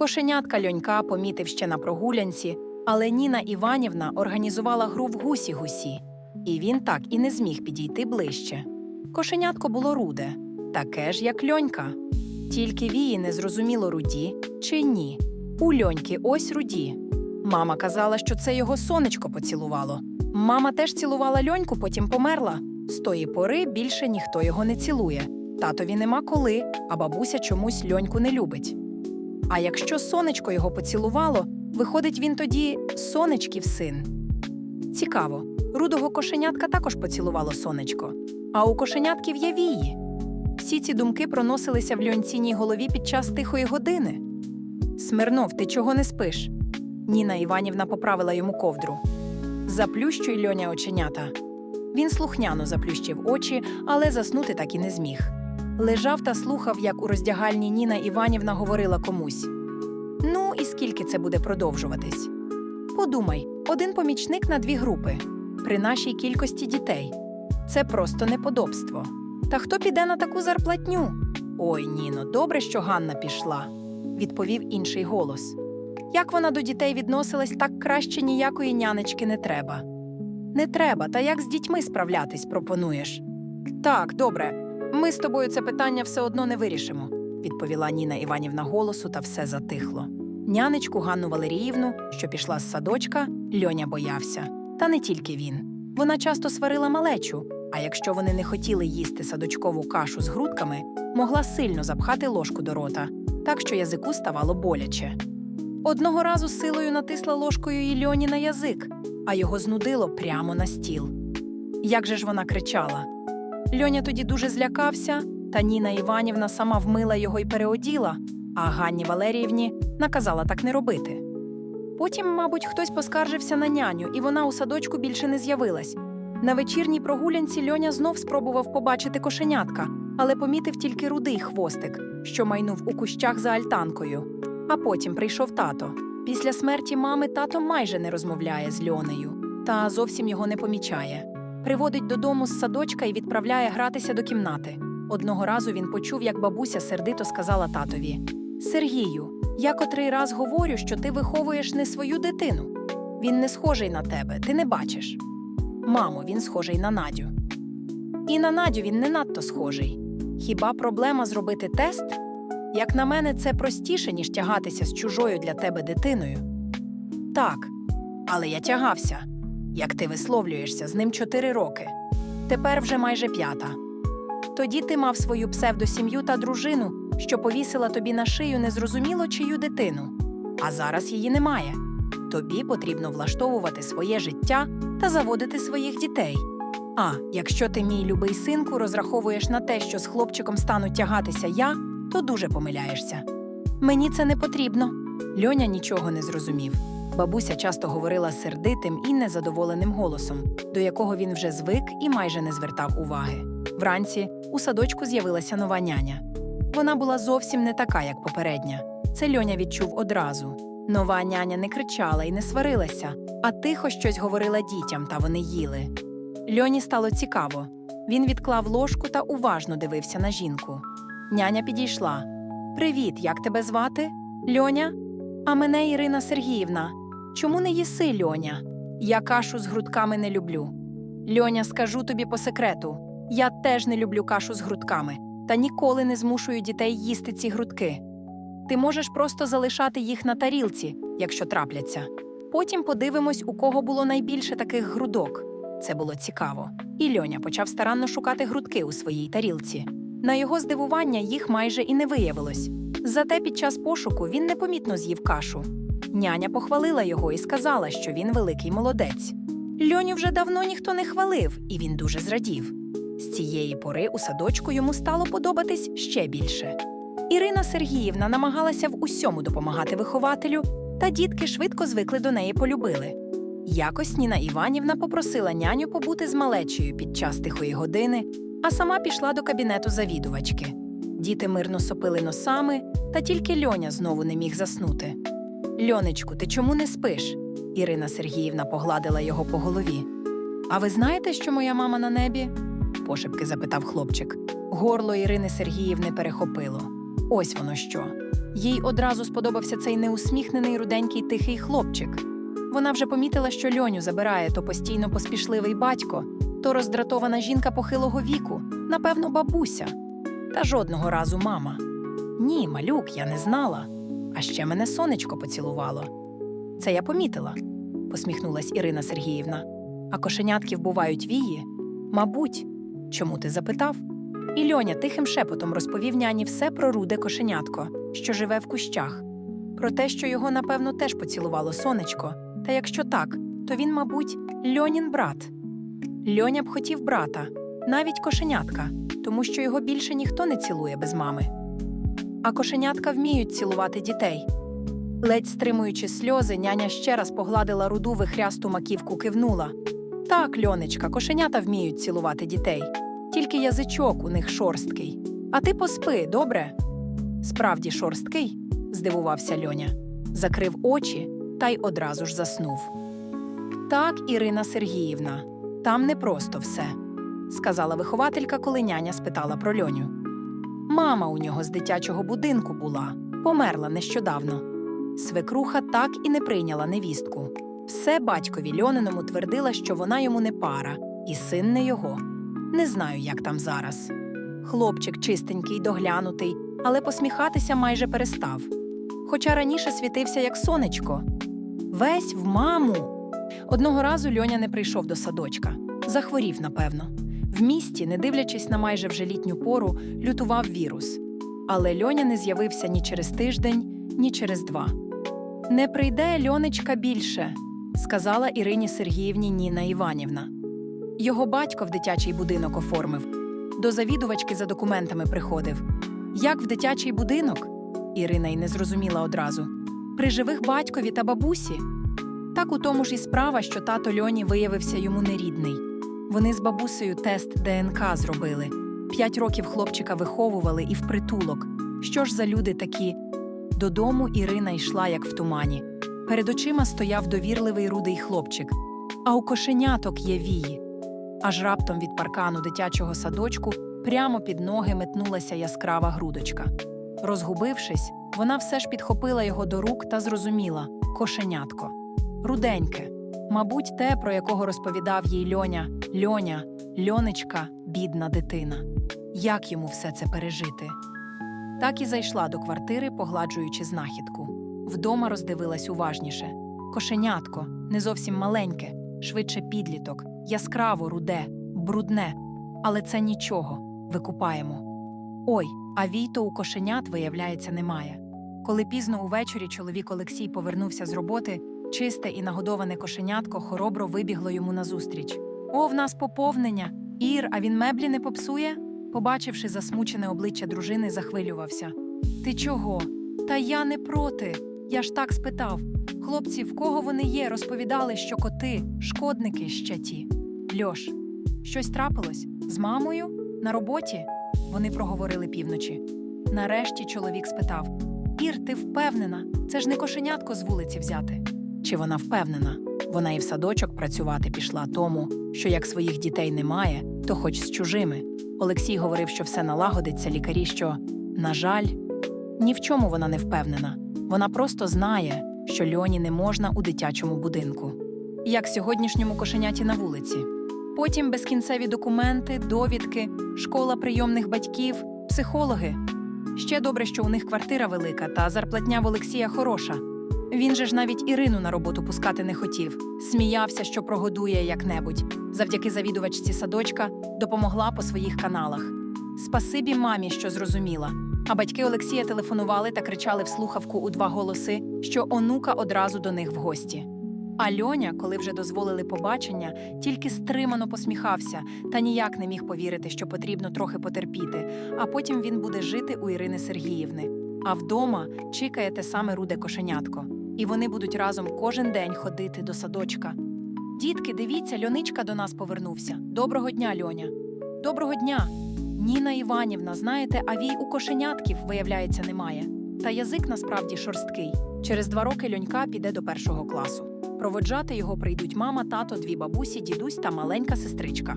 Кошенятка льонька помітив ще на прогулянці, але Ніна Іванівна організувала гру в гусі-гусі, і він так і не зміг підійти ближче. Кошенятко було руде, таке ж, як льонька. Тільки вії не зрозуміло руді чи ні. У льоньки ось руді. Мама казала, що це його сонечко поцілувало. Мама теж цілувала льоньку, потім померла. З тої пори більше ніхто його не цілує. Татові нема коли, а бабуся чомусь льоньку не любить. А якщо сонечко його поцілувало, виходить він тоді сонечків син. Цікаво, рудого кошенятка також поцілувало сонечко, а у кошенятків є вії. Всі ці думки проносилися в льонціній голові під час тихої години. Смирнов, ти чого не спиш? Ніна Іванівна поправила йому ковдру. Заплющуй льоня оченята. Він слухняно заплющив очі, але заснути так і не зміг. Лежав та слухав, як у роздягальні Ніна Іванівна говорила комусь. Ну, і скільки це буде продовжуватись? Подумай, один помічник на дві групи при нашій кількості дітей. Це просто неподобство. Та хто піде на таку зарплатню? Ой, Ніно, добре, що Ганна пішла, відповів інший голос. Як вона до дітей відносилась, так краще ніякої нянечки не треба. Не треба, та як з дітьми справлятись пропонуєш? Так, добре. Ми з тобою це питання все одно не вирішимо, відповіла Ніна Іванівна голосу, та все затихло. Нянечку Ганну Валеріївну, що пішла з садочка, льоня боявся. Та не тільки він. Вона часто сварила малечу, а якщо вони не хотіли їсти садочкову кашу з грудками, могла сильно запхати ложку до рота, так що язику ставало боляче. Одного разу силою натисла ложкою і льоні на язик, а його знудило прямо на стіл. Як же ж вона кричала? Льоня тоді дуже злякався, та Ніна Іванівна сама вмила його й переоділа, а Ганні Валеріївні наказала так не робити. Потім, мабуть, хтось поскаржився на няню, і вона у садочку більше не з'явилась. На вечірній прогулянці Льоня знов спробував побачити кошенятка, але помітив тільки рудий хвостик, що майнув у кущах за альтанкою. А потім прийшов тато. Після смерті мами тато майже не розмовляє з Льонею, та зовсім його не помічає. Приводить додому з садочка і відправляє гратися до кімнати. Одного разу він почув, як бабуся сердито сказала татові: Сергію, я котрий раз говорю, що ти виховуєш не свою дитину. Він не схожий на тебе, ти не бачиш. Мамо, він схожий на Надю. І на Надю він не надто схожий. Хіба проблема зробити тест? Як на мене, це простіше, ніж тягатися з чужою для тебе дитиною. Так, але я тягався. Як ти висловлюєшся, з ним чотири роки. Тепер вже майже п'ята. Тоді ти мав свою псевдосім'ю та дружину, що повісила тобі на шию незрозуміло чию дитину. А зараз її немає. Тобі потрібно влаштовувати своє життя та заводити своїх дітей. А якщо ти, мій любий синку, розраховуєш на те, що з хлопчиком стану тягатися я, то дуже помиляєшся. Мені це не потрібно. Льоня нічого не зрозумів. Бабуся часто говорила сердитим і незадоволеним голосом, до якого він вже звик і майже не звертав уваги. Вранці у садочку з'явилася нова няня. Вона була зовсім не така, як попередня. Це Льоня відчув одразу. Нова няня не кричала і не сварилася, а тихо щось говорила дітям, та вони їли. Льоні стало цікаво. Він відклав ложку та уважно дивився на жінку. Няня підійшла. Привіт, як тебе звати? Льоня? А мене Ірина Сергіївна. Чому не їси, Льоня? Я кашу з грудками не люблю. Льоня, скажу тобі по секрету: я теж не люблю кашу з грудками та ніколи не змушую дітей їсти ці грудки. Ти можеш просто залишати їх на тарілці, якщо трапляться. Потім подивимось, у кого було найбільше таких грудок. Це було цікаво. І Льоня почав старанно шукати грудки у своїй тарілці. На його здивування їх майже і не виявилось. Зате під час пошуку він непомітно з'їв кашу. Няня похвалила його і сказала, що він великий молодець. Льоню вже давно ніхто не хвалив, і він дуже зрадів. З цієї пори у садочку йому стало подобатись ще більше. Ірина Сергіївна намагалася в усьому допомагати вихователю, та дітки швидко звикли до неї полюбили. Якось Ніна Іванівна попросила няню побути з малечею під час тихої години, а сама пішла до кабінету завідувачки. Діти мирно сопили носами, та тільки Льоня знову не міг заснути. Льонечку, ти чому не спиш? Ірина Сергіївна погладила його по голові. А ви знаєте, що моя мама на небі? пошепки запитав хлопчик. Горло Ірини Сергіївни перехопило. Ось воно що. Їй одразу сподобався цей неусміхнений руденький тихий хлопчик. Вона вже помітила, що льоню забирає то постійно поспішливий батько, то роздратована жінка похилого віку, напевно, бабуся. Та жодного разу мама. Ні, малюк, я не знала. А ще мене сонечко поцілувало. Це я помітила, посміхнулась Ірина Сергіївна. А кошенятків бувають вії? Мабуть, чому ти запитав? І Льоня тихим шепотом розповів няні все про руде кошенятко, що живе в кущах, про те, що його, напевно, теж поцілувало сонечко. Та якщо так, то він, мабуть, Льонін брат. Льоня б хотів брата, навіть кошенятка, тому що його більше ніхто не цілує без мами. А кошенятка вміють цілувати дітей. Ледь стримуючи сльози, няня ще раз погладила руду вихрясту маківку, кивнула. Так, льонечка, кошенята вміють цілувати дітей. Тільки язичок у них шорсткий. А ти поспи, добре? Справді шорсткий? здивувався Льоня. Закрив очі та й одразу ж заснув. Так, Ірина Сергіївна, там не просто все, сказала вихователька, коли няня спитала про льоню. Мама у нього з дитячого будинку була, померла нещодавно. Свекруха так і не прийняла невістку. Все батькові льониному твердила, що вона йому не пара, і син не його. Не знаю, як там зараз. Хлопчик чистенький, доглянутий, але посміхатися майже перестав. Хоча раніше світився як сонечко. Весь в маму. Одного разу Льоня не прийшов до садочка. Захворів, напевно. В місті, не дивлячись на майже вже літню пору, лютував вірус. Але Льоня не з'явився ні через тиждень, ні через два. Не прийде Льонечка більше, сказала Ірині Сергіївні Ніна Іванівна. Його батько в дитячий будинок оформив. До завідувачки за документами приходив. Як в дитячий будинок? Ірина й не зрозуміла одразу. При живих батькові та бабусі. Так у тому ж і справа, що тато Льоні виявився йому нерідний. Вони з бабусею тест ДНК зробили. П'ять років хлопчика виховували і в притулок. Що ж за люди такі? Додому Ірина йшла, як в тумані. Перед очима стояв довірливий рудий хлопчик, а у кошеняток є вії. Аж раптом від паркану дитячого садочку прямо під ноги метнулася яскрава грудочка. Розгубившись, вона все ж підхопила його до рук та зрозуміла кошенятко. Руденьке, мабуть, те, про якого розповідав їй Льоня, Льоня, Льонечка, бідна дитина. Як йому все це пережити? Так і зайшла до квартири, погладжуючи знахідку. Вдома роздивилась уважніше. Кошенятко, не зовсім маленьке, швидше підліток, яскраво руде, брудне. Але це нічого, викупаємо. Ой, а війто у кошенят, виявляється, немає. Коли пізно увечері чоловік Олексій повернувся з роботи, чисте і нагодоване кошенятко хоробро вибігло йому назустріч. О, в нас поповнення! Ір, а він меблі не попсує? Побачивши засмучене обличчя дружини, захвилювався. Ти чого? Та я не проти. Я ж так спитав. Хлопці, в кого вони є, розповідали, що коти, шкодники ще ті. Льош, щось трапилось? З мамою? На роботі? Вони проговорили півночі. Нарешті чоловік спитав: Ір, ти впевнена? Це ж не кошенятко з вулиці взяти. Чи вона впевнена? Вона і в садочок працювати пішла тому, що як своїх дітей немає, то хоч з чужими. Олексій говорив, що все налагодиться, лікарі, що, на жаль, ні в чому вона не впевнена. Вона просто знає, що Льоні не можна у дитячому будинку, як сьогоднішньому кошеняті на вулиці. Потім безкінцеві документи, довідки, школа прийомних батьків, психологи. Ще добре, що у них квартира велика, та зарплатня в Олексія хороша. Він же ж навіть Ірину на роботу пускати не хотів, сміявся, що прогодує як-небудь. Завдяки завідувачці садочка допомогла по своїх каналах. Спасибі мамі, що зрозуміла. А батьки Олексія телефонували та кричали в слухавку у два голоси, що онука одразу до них в гості. А Льоня, коли вже дозволили побачення, тільки стримано посміхався та ніяк не міг повірити, що потрібно трохи потерпіти, а потім він буде жити у Ірини Сергіївни. А вдома чекає те саме руде кошенятко, і вони будуть разом кожен день ходити до садочка. Дітки, дивіться, Льоничка до нас повернувся. Доброго дня, Льоня. Доброго дня. Ніна Іванівна, знаєте, а вій у кошенятків, виявляється, немає. Та язик насправді шорсткий. Через два роки льонька піде до першого класу. Проводжати його прийдуть мама, тато, дві бабусі, дідусь та маленька сестричка.